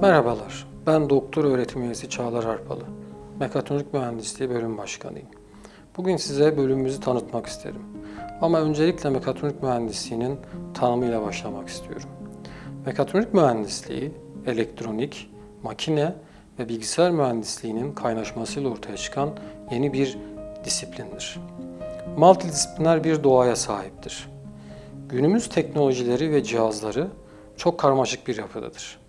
Merhabalar, ben doktor öğretim üyesi Çağlar Arpalı. Mekatronik Mühendisliği Bölüm Başkanıyım. Bugün size bölümümüzü tanıtmak isterim. Ama öncelikle mekatronik mühendisliğinin tanımıyla başlamak istiyorum. Mekatronik mühendisliği, elektronik, makine ve bilgisayar mühendisliğinin kaynaşmasıyla ortaya çıkan yeni bir disiplindir. Multidisipliner bir doğaya sahiptir. Günümüz teknolojileri ve cihazları çok karmaşık bir yapıdadır.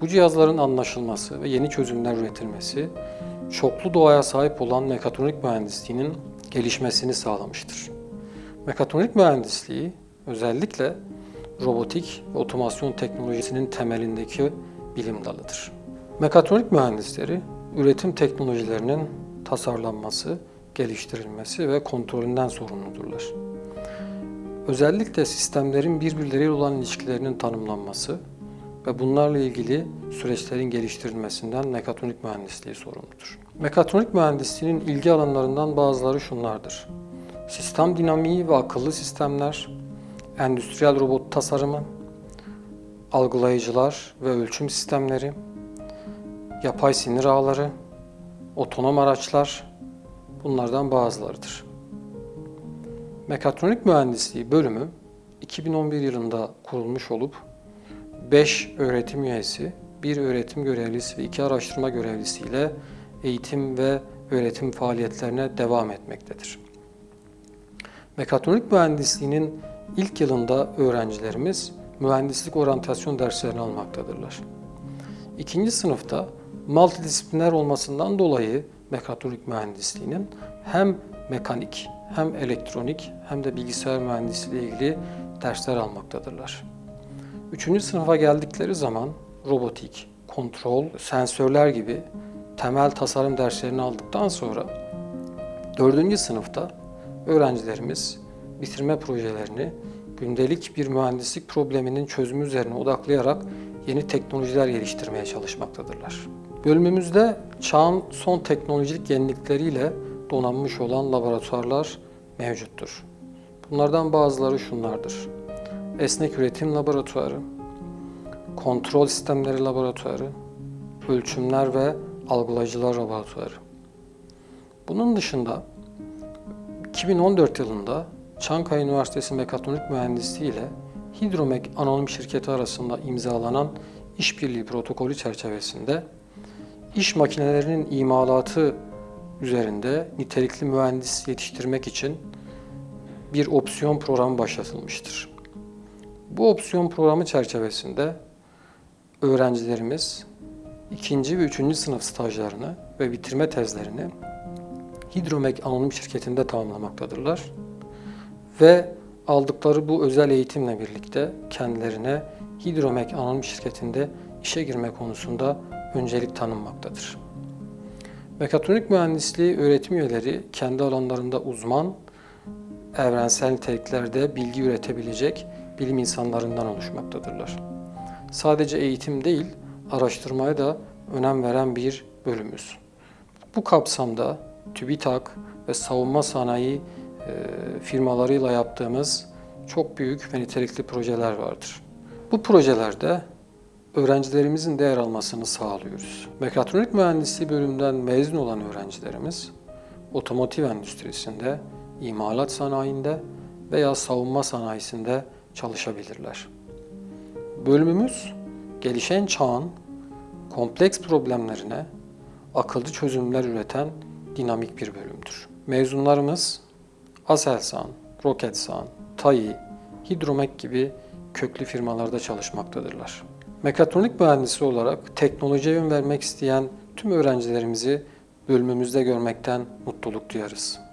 Bu cihazların anlaşılması ve yeni çözümler üretilmesi, çoklu doğaya sahip olan mekatronik mühendisliğinin gelişmesini sağlamıştır. Mekatronik mühendisliği özellikle robotik ve otomasyon teknolojisinin temelindeki bilim dalıdır. Mekatronik mühendisleri üretim teknolojilerinin tasarlanması, geliştirilmesi ve kontrolünden sorumludurlar. Özellikle sistemlerin birbirleriyle olan ilişkilerinin tanımlanması ve bunlarla ilgili süreçlerin geliştirilmesinden mekatronik mühendisliği sorumludur. Mekatronik mühendisliğinin ilgi alanlarından bazıları şunlardır. Sistem dinamiği ve akıllı sistemler, endüstriyel robot tasarımı, algılayıcılar ve ölçüm sistemleri, yapay sinir ağları, otonom araçlar bunlardan bazılarıdır. Mekatronik Mühendisliği bölümü 2011 yılında kurulmuş olup 5 öğretim üyesi, 1 öğretim görevlisi ve 2 araştırma görevlisi ile eğitim ve öğretim faaliyetlerine devam etmektedir. Mekatronik mühendisliğinin ilk yılında öğrencilerimiz mühendislik oryantasyon derslerini almaktadırlar. İkinci sınıfta multidisipliner olmasından dolayı mekatronik mühendisliğinin hem mekanik hem elektronik hem de bilgisayar mühendisliği ile ilgili dersler almaktadırlar. Üçüncü sınıfa geldikleri zaman robotik, kontrol, sensörler gibi temel tasarım derslerini aldıktan sonra dördüncü sınıfta öğrencilerimiz bitirme projelerini gündelik bir mühendislik probleminin çözümü üzerine odaklayarak yeni teknolojiler geliştirmeye çalışmaktadırlar. Bölümümüzde çağın son teknolojik yenilikleriyle donanmış olan laboratuvarlar mevcuttur. Bunlardan bazıları şunlardır. Esnek üretim laboratuvarı, kontrol sistemleri laboratuvarı, ölçümler ve algılayıcılar laboratuvarı. Bunun dışında 2014 yılında Çankaya Üniversitesi Mekatronik Mühendisliği ile Hidromek Anonim Şirketi arasında imzalanan işbirliği protokolü çerçevesinde iş makinelerinin imalatı üzerinde nitelikli mühendis yetiştirmek için bir opsiyon programı başlatılmıştır. Bu opsiyon programı çerçevesinde öğrencilerimiz ikinci ve üçüncü sınıf stajlarını ve bitirme tezlerini Hidromek Anonim Şirketi'nde tamamlamaktadırlar. Ve aldıkları bu özel eğitimle birlikte kendilerine Hidromek Anonim Şirketi'nde işe girme konusunda öncelik tanınmaktadır. Mekatronik mühendisliği öğretim üyeleri kendi alanlarında uzman, evrensel niteliklerde bilgi üretebilecek bilim insanlarından oluşmaktadırlar. Sadece eğitim değil, araştırmaya da önem veren bir bölümüz. Bu kapsamda TÜBİTAK ve savunma sanayi e, firmalarıyla yaptığımız çok büyük ve nitelikli projeler vardır. Bu projelerde öğrencilerimizin de yer almasını sağlıyoruz. Mekatronik mühendisliği bölümünden mezun olan öğrencilerimiz otomotiv endüstrisinde, imalat sanayinde veya savunma sanayisinde çalışabilirler. Bölümümüz gelişen çağın kompleks problemlerine akıllı çözümler üreten dinamik bir bölümdür. Mezunlarımız Aselsan, Roketsan, TAI, Hidromek gibi köklü firmalarda çalışmaktadırlar. Mekatronik mühendisi olarak teknolojiye yön vermek isteyen tüm öğrencilerimizi bölümümüzde görmekten mutluluk duyarız.